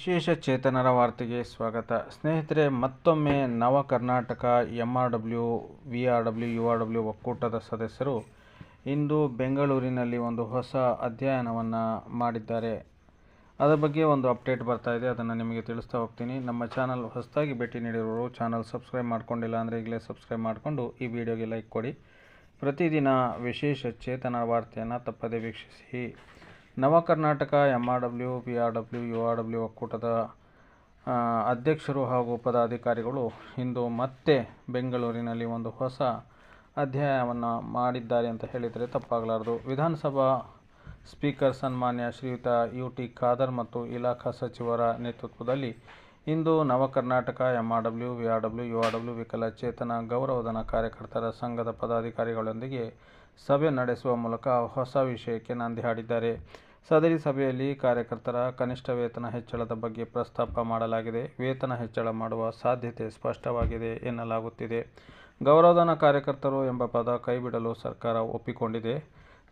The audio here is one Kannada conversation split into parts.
ವಿಶೇಷ ಚೇತನರ ವಾರ್ತೆಗೆ ಸ್ವಾಗತ. ಸ್ನೇಹಿತರೆ, ಮತ್ತೊಮ್ಮೆ Nava Karnataka M R W V R W U R W ಒಕ್ಕೂಟದ ಸದಸ್ಯರು ಇಂದು ಬೆಂಗಳೂರಿನಲ್ಲಿ ಒಂದು ಹೊಸ ಅಧ್ಯಯನವನ್ನು ಮಾಡಿದ್ದಾರೆ. ಅದರ ಬಗ್ಗೆ ಒಂದು ಅಪ್ಡೇಟ್ ಬರ್ತಾ ಇದೆ, ಅದನ್ನು ನಿಮಗೆ ತಿಳಿಸ್ತಾ ಹೋಗ್ತೀನಿ. ನಮ್ಮ ಚಾನಲ್ ಹೊಸದಾಗಿ ಭೇಟಿ ನೀಡಿರೋರು ಚಾನಲ್ ಸಬ್ಸ್ಕ್ರೈಬ್ ಮಾಡ್ಕೊಂಡಿಲ್ಲ ಅಂದರೆ ಈಗಲೇ ಸಬ್ಸ್ಕ್ರೈಬ್ ಮಾಡಿಕೊಂಡು ಈ ವಿಡಿಯೋಗೆ ಲೈಕ್ ಕೊಡಿ. ಪ್ರತಿದಿನ ವಿಶೇಷ ಚೇತನ ವಾರ್ತೆಯನ್ನು ತಪ್ಪದೇ ವೀಕ್ಷಿಸಿ. Nava Karnataka M R W B R W U R W ಒಕ್ಕೂಟದ ಅಧ್ಯಕ್ಷರು ಹಾಗೂ ಪದಾಧಿಕಾರಿಗಳು ಇಂದು ಮತ್ತೆ ಬೆಂಗಳೂರಿನಲ್ಲಿ ಒಂದು ಹೊಸ ಅಧ್ಯಾಯವನ್ನು ಮಾಡಿದ್ದಾರೆ ಅಂತ ಹೇಳಿದರೆ ತಪ್ಪಾಗಲಾರದು. ವಿಧಾನಸಭಾ ಸ್ಪೀಕರ್ ಸನ್ಮಾನ್ಯ ಶ್ರೀಯುತ ಯು ಟಿ ಖಾದರ್ ಮತ್ತು ಇಲಾಖಾ ಸಚಿವರ ನೇತೃತ್ವದಲ್ಲಿ ಇಂದು Nava Karnataka M R W V R W U R W ವಿಕಲಚೇತನ ಗೌರವಧನ ಕಾರ್ಯಕರ್ತರ ಸಂಘದ ಪದಾಧಿಕಾರಿಗಳೊಂದಿಗೆ ಸಭೆ ನಡೆಸುವ ಮೂಲಕ ಹೊಸ ವಿಷಯಕ್ಕೆ ನಾಂದಿ ಹಾಡಿದ್ದಾರೆ. ಸದರಿ ಸಭೆಯಲ್ಲಿ ಕಾರ್ಯಕರ್ತರ ಕನಿಷ್ಠ ವೇತನ ಹೆಚ್ಚಳದ ಬಗ್ಗೆ ಪ್ರಸ್ತಾಪ ಮಾಡಲಾಗಿದೆ. ವೇತನ ಹೆಚ್ಚಳ ಮಾಡುವ ಸಾಧ್ಯತೆ ಸ್ಪಷ್ಟವಾಗಿದೆ ಎನ್ನಲಾಗುತ್ತಿದೆ. ಗೌರವಧನ ಕಾರ್ಯಕರ್ತರು ಎಂಬ ಪದ ಕೈಬಿಡಲು ಸರ್ಕಾರ ಒಪ್ಪಿಕೊಂಡಿದೆ.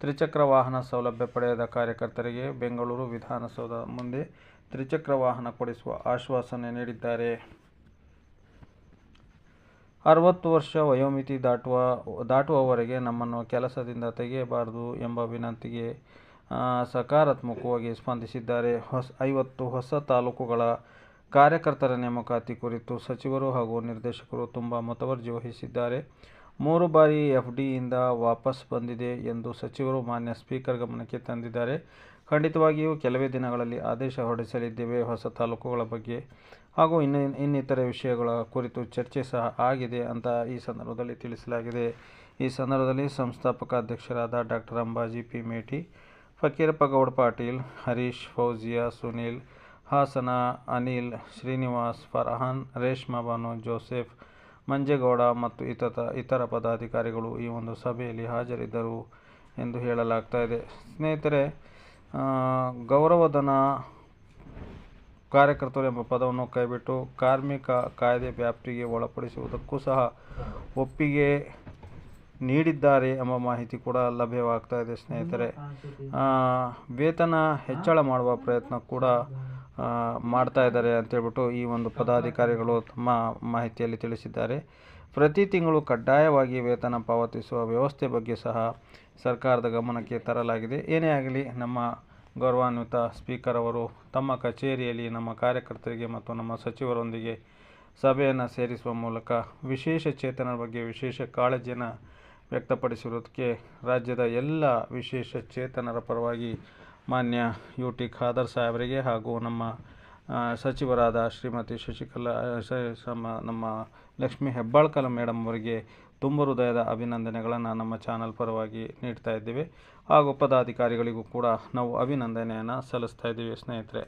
ತ್ರಿಚಕ್ರ ವಾಹನ ಸೌಲಭ್ಯ ಪಡೆಯದ ಕಾರ್ಯಕರ್ತರಿಗೆ ಬೆಂಗಳೂರು ವಿಧಾನಸೌಧ ಮುಂದೆ ತ್ರಿಚಕ್ರ ವಾಹನ ಕೊಡಿಸುವ ಆಶ್ವಾಸನೆ ನೀಡಿದ್ದಾರೆ. ಅರವತ್ತು ವರ್ಷ ವಯೋಮಿತಿ ದಾಟುವ, ದಾಟುವವರೆಗೆ ನಮ್ಮನ್ನು ಕೆಲಸದಿಂದ ತೆಗೆಯಬಾರದು ಎಂಬ ವಿನಂತಿಗೆ ಸಕಾರಾತ್ಮಕವಾಗಿ ಸ್ಪಂದಿಸಿದ್ದಾರೆ. ಹೊಸ, ಐವತ್ತು ಹೊಸ ತಾಲೂಕುಗಳ ಕಾರ್ಯಕರ್ತರ ನೇಮಕಾತಿ ಕುರಿತು ಸಚಿವರು ಹಾಗೂ ನಿರ್ದೇಶಕರು ತುಂಬ ಮತವರ್ಜಿ ವಹಿಸಿದ್ದಾರೆ. ಮೂರು ಬಾರಿ ಎಫ್ ಡಿಯಿಂದ ವಾಪಸ್ ಬಂದಿದೆ ಎಂದು ಸಚಿವರು ಮಾನ್ಯ ಸ್ಪೀಕರ್ ಗಮನಕ್ಕೆ ತಂದಿದ್ದಾರೆ. ಖಂಡಿತವಾಗಿಯೂ ಕೆಲವೇ ದಿನಗಳಲ್ಲಿ ಆದೇಶ ಹೊರಡಿಸಲಿದ್ದೇವೆ ಹೊಸ ತಾಲೂಕುಗಳ ಬಗ್ಗೆ ಹಾಗೂ ಇನ್ನು, ಇನ್ನಿತರೆ ವಿಷಯಗಳ ಕುರಿತು ಚರ್ಚೆ ಸಹ ಆಗಿದೆ ಅಂತ ಈ ಸಂದರ್ಭದಲ್ಲಿ ತಿಳಿಸಲಾಗಿದೆ. ಈ ಸಂದರ್ಭದಲ್ಲಿ ಸಂಸ್ಥಾಪಕ ಅಧ್ಯಕ್ಷರಾದ doctor Ambaji P. Meti, Fakirappa Gowda Patil, Harish Fauziya, Sunil Hassan, Anil Srinivas, Farhan, Reshma Banu, Joseph Manjegowda ಮತ್ತು ಇತರ ಇತರ ಪದಾಧಿಕಾರಿಗಳು ಈ ಒಂದು ಸಭೆಯಲ್ಲಿ ಹಾಜರಿದ್ದರು ಎಂದು ಹೇಳಲಾಗ್ತಾ ಇದೆ. ಸ್ನೇಹಿತರೆ ಗೌರವಧನ ಕಾರ್ಯಕರ್ತರು ಎಂಬ ಪದವನ್ನು ಕೈಬಿಟ್ಟು ಕಾರ್ಮಿಕ ಕಾಯ್ದೆ ವ್ಯಾಪ್ತಿಗೆ ಒಳಪಡಿಸುವುದಕ್ಕೂ ಸಹ ಒಪ್ಪಿಗೆ ನೀಡಿದ್ದಾರೆ ಎಂಬ ಮಾಹಿತಿ ಕೂಡ ಲಭ್ಯವಾಗ್ತಾ ಇದೆ ಸ್ನೇಹಿತರೆ. ವೇತನ ಹೆಚ್ಚಳ ಮಾಡುವ ಪ್ರಯತ್ನ ಕೂಡ ಮಾಡ್ತಾ ಇದ್ದಾರೆ ಅಂತೇಳ್ಬಿಟ್ಟು ಈ ಒಂದು ಪದಾಧಿಕಾರಿಗಳು ತಮ್ಮ ಮಾಹಿತಿಯಲ್ಲಿ ತಿಳಿಸಿದ್ದಾರೆ. ಪ್ರತಿ ತಿಂಗಳು ಕಡ್ಡಾಯವಾಗಿ ವೇತನ ಪಾವತಿಸುವ ವ್ಯವಸ್ಥೆ ಬಗ್ಗೆ ಸಹ ಸರ್ಕಾರದ ಗಮನಕ್ಕೆ ತರಲಾಗಿದೆ. ಏನೇ ಆಗಲಿ, ನಮ್ಮ ಗೌರವಾನ್ವಿತ ಸ್ಪೀಕರ್ ಅವರು ತಮ್ಮ ಕಚೇರಿಯಲ್ಲಿ ನಮ್ಮ ಕಾರ್ಯಕರ್ತರಿಗೆ ಮತ್ತು ನಮ್ಮ ಸಚಿವರೊಂದಿಗೆ ಸಭೆಯನ್ನು ಸೇರಿಸುವ ಮೂಲಕ ವಿಶೇಷ ಚೇತನರ ಬಗ್ಗೆ ವಿಶೇಷ ಕಾಳಜಿಯನ್ನು ವ್ಯಕ್ತಪಡಿಸಿರುವುದಕ್ಕೆ ರಾಜ್ಯದ ಎಲ್ಲ ವಿಶೇಷ ಚೇತನರ ಪರವಾಗಿ ಮಾನ್ಯ ಯು ಟಿ ಖಾದರ್ ಸಾಹೇಬರಿಗೆ ಹಾಗೂ ನಮ್ಮ ಸಚಿವರಾದ ಶ್ರೀಮತಿ ಶಶಿಕಲಾ ನಮ್ಮ ಲಕ್ಷ್ಮೀ ಹೆಬ್ಬಾಳ್ಕಲ ಮೇಡಮ್ ಅವರಿಗೆ ತುಂಬ ಹೃದಯದ ಅಭಿನಂದನೆಗಳನ್ನು ನಮ್ಮ ಚಾನಲ್ ಪರವಾಗಿ ನೀಡ್ತಾ ಇದ್ದೇವೆ. ಹಾಗೂ ಪದಾಧಿಕಾರಿಗಳಿಗೂ ಕೂಡ ನಾವು ಅಭಿನಂದನೆಯನ್ನು ಸಲ್ಲಿಸ್ತಾ ಇದ್ದೀವಿ ಸ್ನೇಹಿತರೆ.